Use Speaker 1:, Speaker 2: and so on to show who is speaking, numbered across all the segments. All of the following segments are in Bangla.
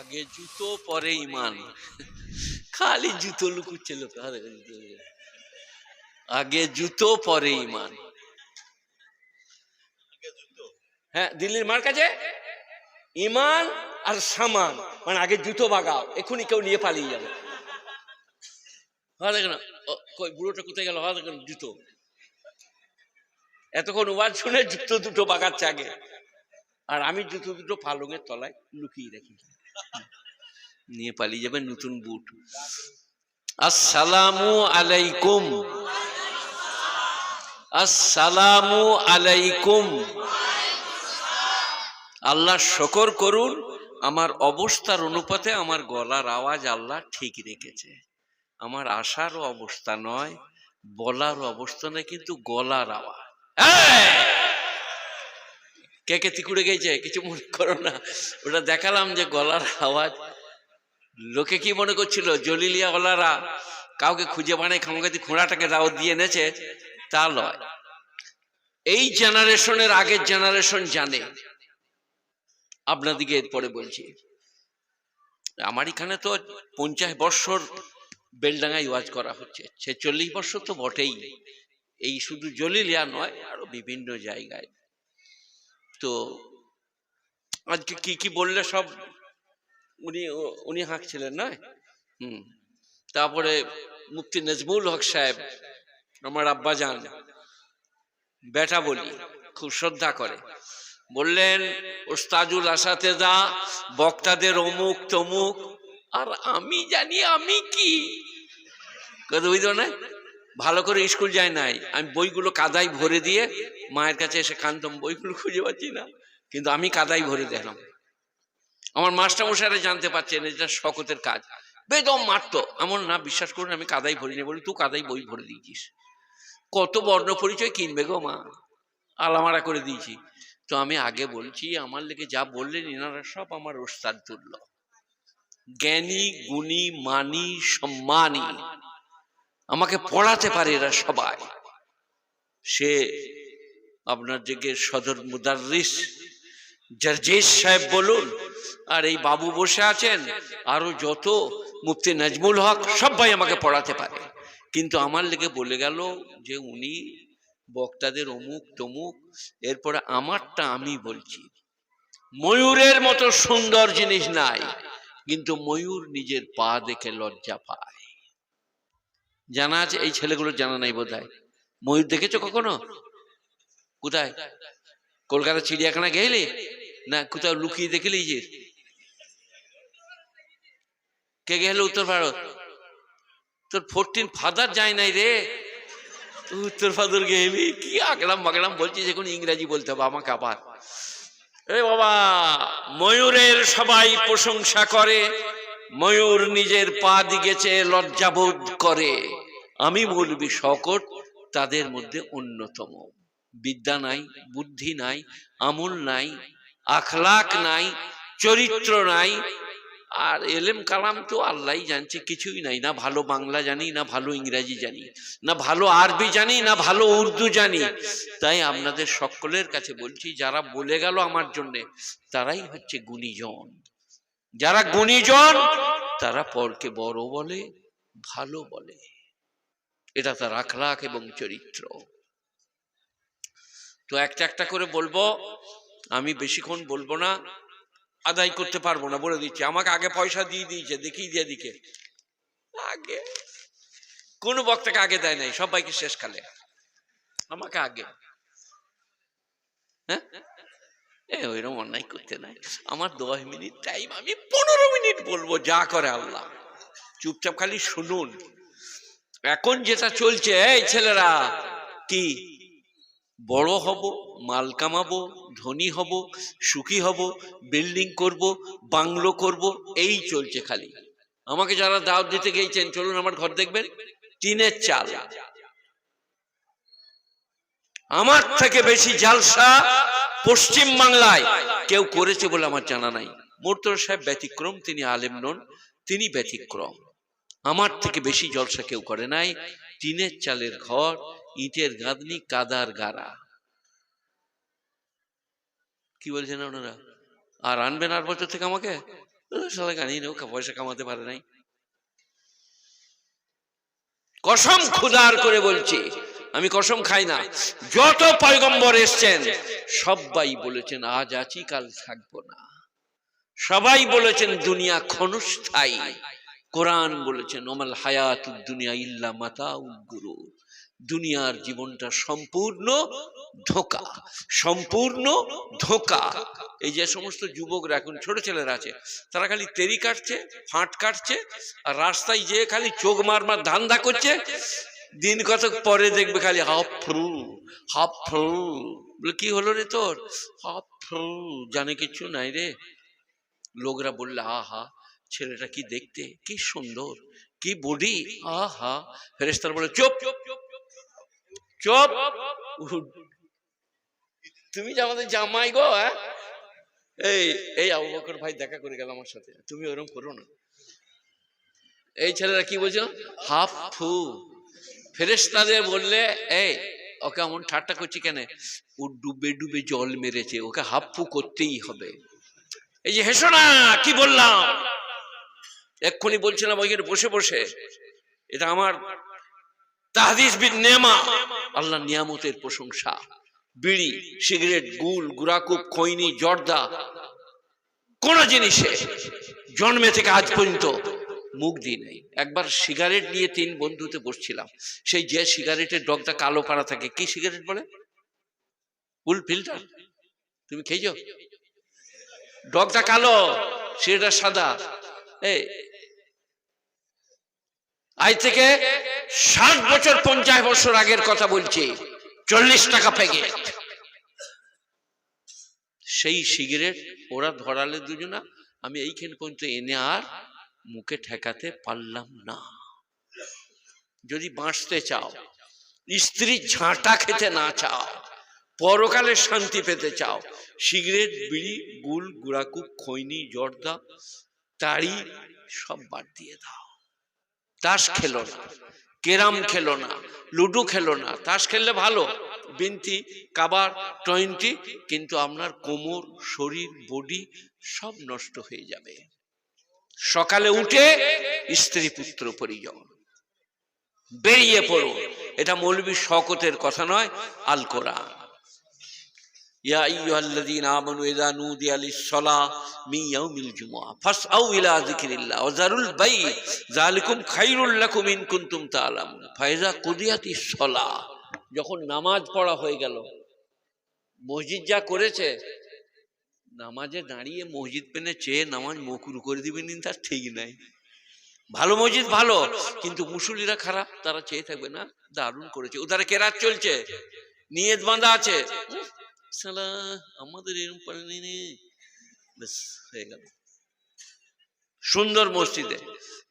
Speaker 1: আগে জুতো, পরে ইমান। খালি জুতো লুকুচ্ছে লোক। আগে জুতো, পরে ইমান। হ্যাঁ দিল্লির মার কাছে? ইমান আর সামান। মানে আগে জুতো বাগাও, এখনই কেউ নিয়ে পালিয়ে যাবে। হ্যাঁ দেখেন বুড়োটা কোথায় গেল? হ্যাঁ দেখেন, জুতো। এতক্ষণ ওয়াজ শুনে জুতো দুটো বাগাচ্ছে আগে। আর আমি জুতো দুটো পালঙের তলায় লুকিয়ে রাখি নিয়ে পালিয়ে যাবে নতুন বুট আসসালামু আলাইকুম। আসসালামু আলাইকুম। আল্লাহ শকর করুন, আমার অবস্থার অনুপাতে আমার গলার আওয়াজ আল্লাহ ঠিক রেখেছে। আমার আসারও অবস্থা নয় বলার অবস্থা নয়, কিন্তু গলার আওয়াজ! কে কে তিকুড়ে গেছে, কিছু মনে করো না। ওটা দেখালাম যে গলার আওয়াজ। লোকে কি মনে করছিল জলিলিয়া ওলারা কাউকে খুঁজে বানায় খামগাতি খোঁড়াটাকে দাও দিয়ে এনেছে, তা লয় এই জেনারেশনের আগের জেনারেশন জানে। আপনাদিকে এরপরে বলছি। আমার এখানে তো পঞ্চাশ বৎসর বেলডাঙ্গায় ওয়াজ করা হচ্ছে। ছেচল্লিশ বৎসর তো বটেই। এই শুধু জলিলিয়া নয়, আরও বিভিন্ন জায়গায়। তো আজকে কি কি বললে সব? উনি উনি হাঁকছিলেন, নয়? হুম। তারপরে মুফতি নজমুল হক সাহেব, আমার আব্বা যান বেটা বলি, খুব শ্রদ্ধা করে। বললেন ওস্তাজুল আসাতেদা, বক্তাদের অমুক তমুক, আর আমি জানি আমি কি। বুঝতো না ভালো করে স্কুল যায় নাই। আমি বইগুলো কাদায় ভরে দিয়ে মায়ের কাছে এসে কানতাম, বইগুলো খুঁজে পাচ্ছি না। কিন্তু আমি কাদাই ভরে দিলাম আমার মাস্টার মশাইরা জানতে পারছেন এটা শকতের কাজ। বেদম মারতো। এমন না, বিশ্বাস করুন, আমি কাদাই ভরিনি বলি তুই কাদাই বই ভরে দিয়েছিস। কত বর্ণ পরিচয় কিনবে গো মা? আলামারা করে দিয়েছি। তো আমি আগে বলছি, আমার লেগে যা বললেন এনারা সব আমার ওস্তাদ তুল্য জ্ঞানী, গুণী, মানি, সম্মানী। আমাকে পড়াতে পারে এরা সবাই। সে আপনার দিকে সদর মুদারিস জার্জেস সাহেব বলুন, আর এই বাবু বসে আছেন, আরও যত মুফতি নাজমুল হক, সবাই আমাকে পড়াতে পারে। কিন্তু আমার লেগে বলে গেল যে উনি বক্তাদের অমুক তমুক, এরপরে আমারটা আমি বলছি। ময়ূরের মতো সুন্দর জিনিস নাই, কিন্তু ময়ূর নিজের পা দেখে লজ্জা পায়। জানা আছে? এই ছেলেগুলোর জানা নাই বোধ ময়ূর দেখেছ কখনো? কোথায়? কলকাতা চিড়িয়াখানা গেলে? না, কোথাও লুকিয়ে দেখে যে। কে গেল উত্তর ভারত? তোর ফোরটিন ফাদার যায় নাই রে। উত্তর ফাদার গেলি? কি আগলাম বাগলাম বলছিস এখন ইংরাজি বলতে হবে আমাকে আবার। এ বাবা, ময়ূরের সবাই প্রশংসা করে, ময়ূর নিজের পা দিগেছে, লজ্জাবোধ করে। আমি বলবি শকট তাদের মধ্যে অন্যতম। বিদ্যা নাই, বুদ্ধি নাই, আমল নাই, আখলাক নাই, চরিত্র নাই। আর এলেম কালাম তো আল্লাহ জানছে, কিছুই নাই। না ভালো বাংলা জানি, না ভালো ইংরাজি জানি, না ভালো আরবি জানি, না ভালো উর্দু জানি। তাই আপনাদের সকলের কাছে বলছি, যারা বলে গেল আমার জন্য, তারাই হচ্ছে গুণীজন। যারা গুণীজন, তারা পরকে বড় বলে, ভালো বলে। এটা তার আখলাক এবং চরিত্র। তো একটা একটা করে বলব, আমি বেশিক্ষণ বলব না, আদায় করতে পারব না, বলে দিচ্ছি। আমাকে আগে পয়সা দিয়ে দিয়েছে, দেখিয়ে দিয়ে দিকে। আগে। কোন বক্তাকে আগে দেয় নাই, সবাইকে শেষকালে আমাকে আগে। হ্যাঁ? ওইরকম অন্যায় করতে নাই। আমার দশ মিনিট টাইম আমি পনেরো মিনিট বলব, যা করে আল্লাহ। চুপচাপ খালি শুনুন। এখন যেটা চলছে, এই ছেলেরা, কি? বড় হব, মাল কামাবো, ধনী হব, সুখী হব, বিল্ডিং করব, বাংলো করব, এই চলছে খালি। আমাকে যারা দাওয়াত দিতে গিয়েছেন, চলুন আমার ঘর দেখবেন, টিনের চাল। আমার থেকে বেশি জালসা পশ্চিম বাংলায় কেউ করেছে বলে আমার জানা নাই। মোর্তর সাহেব ব্যতিক্রম, তিনি আলেম নন, তিনি ব্যতিক্রম। আমার থেকে বেশি জলসা কেউ করে নাই। টিনের চালের ঘর, ইটের গাঁদনি, কাদার গাড়া। কি বলছেন ওনারা আর আনবেন আর বছর থেকে আমাকে? পয়সা কামাতে পারে নাই। কসম খুদার করে বলছি, আমি কসম খাই না। যত পয়গম্বর এসছেন সবাই বলেছেন, আজ আছি, কাল থাকব না। সবাই বলেছেন, দুনিয়া ক্ষণস্থায়ী। কোরআন বলেছেন, ওমাল হায়াত দুনিয়া ইল্লা মাতা গুরু দুনিয়ার জীবনটা সম্পূর্ণ ধোকা সম্পূর্ণ ধোকা। এই যে সমস্ত যুবকরা এখন, ছোট ছেলেরা আছে, তারা খালি তেরি কাটছে, ফাঁট কাটছে, আর রাস্তায় যেয়ে খালি চোখ মার মার ধান্দা করছে, দিন কতক পরে দেখবে খালি হাফ ফ্রু হাফ ফ্রু। বলে, কি হলো রে তোর? হাফ ফ্রু, জানে কিছু নাই রে। লোকরা বললে, আহা ছেলেটা কি দেখতে? কি সুন্দর, কি বডি? আহা ফেরেস্তার বলে, চুপ চুপ তুমি যে আমাদের জামাই গো হ্যাঁ? এই এই আবু বকর ভাই দেখা করে গেল আমার সাথে। তুমি ওরকম করো না। এই ছেলেরা কি বলছো হাফ ফু। ফেরেস্তাদের বললে, এই, ওকে এমন ঠাট্টা করছি কেন? ও ডুবে ডুবে জল মেরেছে, ওকে হাফ ফু করতেই হবে। এই যে, হেসো না, কি বললাম? এক্ষুনি বলছিলাম ওইখানে বসে বসে। এটা আমার তাহাদিস বিন নেমা। আল্লাহ নিয়ামতের প্রশংসা। বিড়ি, সিগারেট, গুল, গুড়াকুপ, খৈনি, জর্দা, কোন জিনিসে জন্মে থেকে আজ পর্যন্ত মুখ দিই নাই। একবার সিগারেট নিয়ে তিন বন্ধুতে বসছিলাম। সেই যে সিগারেটের ডগটা কালো পাড়া থাকে, কি সিগারেট বলে? Full filter. তুমি খেয়েছো? ডগটা কালো, সেটা সাদা। এই আজ থেকে ষাট বছর পঞ্চাশ বছর আগের কথা বলছি? চল্লিশ টাকা প্যাকেট। সেই সিগারেট ওরা ধরালে দুজনা, আমি এইখান পর্যন্ত এনে আর মুখে ঠেকাতে পারলাম না। যদি বাঁচতে চাও, স্ত্রী ঝাঁটা খেতে না চাও, পরকালে শান্তি পেতে চাও, সিগারেট, বিড়ি, গুল, গুড়াকুপ, খৈনি, জর্দা, তাড়ি সব বাদ দিয়ে দাও। তাস খেলো না, কেরাম খেলো না, লুডো খেলো না। তাস খেললে ভালো, বিনতি, কাবার, টোয়েন্টি, কিন্তু আপনার কোমর, শরীর, বডি সব নষ্ট হয়ে যাবে। সকালে উঠে স্ত্রী পুত্র পরিজন, বেরিয়ে পড়ো। এটা মৌলবী শকতের কথা নয়, আল কোরআন। ইয়া যখন নামাজ পড়া হয়ে গেল, মসজিদ যা করেছে, নামাজে দাঁড়িয়ে মসজিদ পেনে চেয়ে নামাজ মকুর করে দিবেন তার ঠিক নাই। ভালো মসজিদ ভালো, কিন্তু মুসুলিরা খারাপ, তারা চেয়ে থাকবে না, দারুণ করেছে। ও তারা কেরাত চলছে, নিয়ত বাঁধা আছে। শালা আমাদের বেশ হয়ে গেল সুন্দর মসজিদে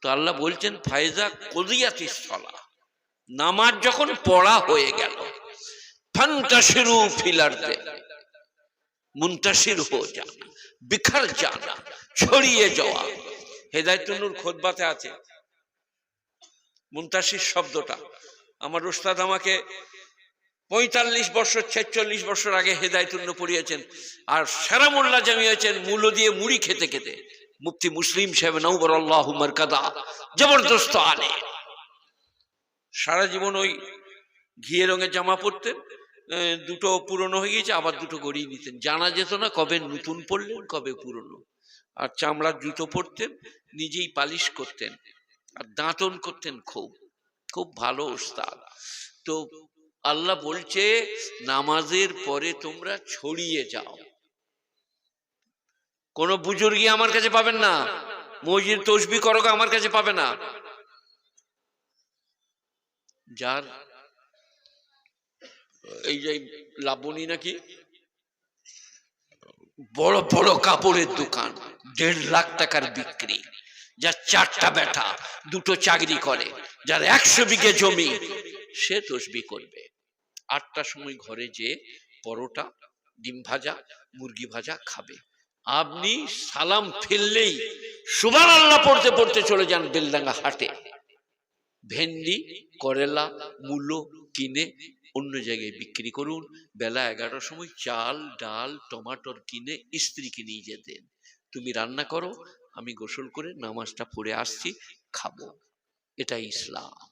Speaker 1: তো আল্লাহ বলছেন ফায়জা কদিয়াতি সলা নামাজ যখন পড়া হয়ে গেল ফান্তাসিরু ফিলারতে মুন্তাসির হো জানা বিখার ছড়িয়ে যাওয়া হেদায়তুল্নুর খোদবাতে আছে. মুন্তাসির শব্দটা. আমার উস্তাদ আমাকে পঁয়তাল্লিশ বছর, ছেচল্লিশ বছর আগে হেদায়তুল্ন পড়িয়েছেন আর সেরা মোল্লা জামিয়েছেন মূল্য দিয়ে মুড়ি খেতে খেতে। মুফতি মুসলিম সাহেব নৌবর আল্লাহ মারকাদা, জবরদস্ত আলে সারা জীবন ওই ঘিয়ে রঙের জামা পরতেন দুটো পুরনো হয়ে গিয়েছে, আবার দুটো গড়িয়ে নিতেন। জানা যেত না কবে নতুন পরলেন, কবে পুরনো। আর চামড়ার জুতো পরতেন, নিজেই পালিশ করতেন, আর দাঁতন করতেন খুব। খুব ভালো ওস্তাদ। তো আল্লাহ বলছে, নামাজের পরে তোমরা ছড়িয়ে যাও। কোন বুজুর্গি আমার কাছে পাবেন না, মসজিদ তসবি করো আমার কাছে পাবে না। যার এই যে লাবণী নাকি, বড় বড় কাপড়ের দোকান, দেড় লাখ টাকার বিক্রি, যার চারটা বেটা, দুটো চাকরি করে, যার একশো বিঘে জমি সে তসবি করবে। আটটার সময় ঘরে যে পরোটা, ডিম ভাজা, মুরগি ভাজা খাবে। আপনি সালাম ফেললেই সুবান আল্লাহ পড়তে পড়তে চলে যান বেলডাঙ্গা হাটে। ভেন্ডি, করেলা, মূলো কিনে অন্য জায়গায় বিক্রি করুন। বেলা এগারোটার সময় চাল, ডাল, টমাটোর কিনে স্ত্রীকে নিয়ে যেতেন তুমি রান্না করো, আমি গোসল করে নামাজটা পড়ে আসছি, খাব। এটাই ইসলাম।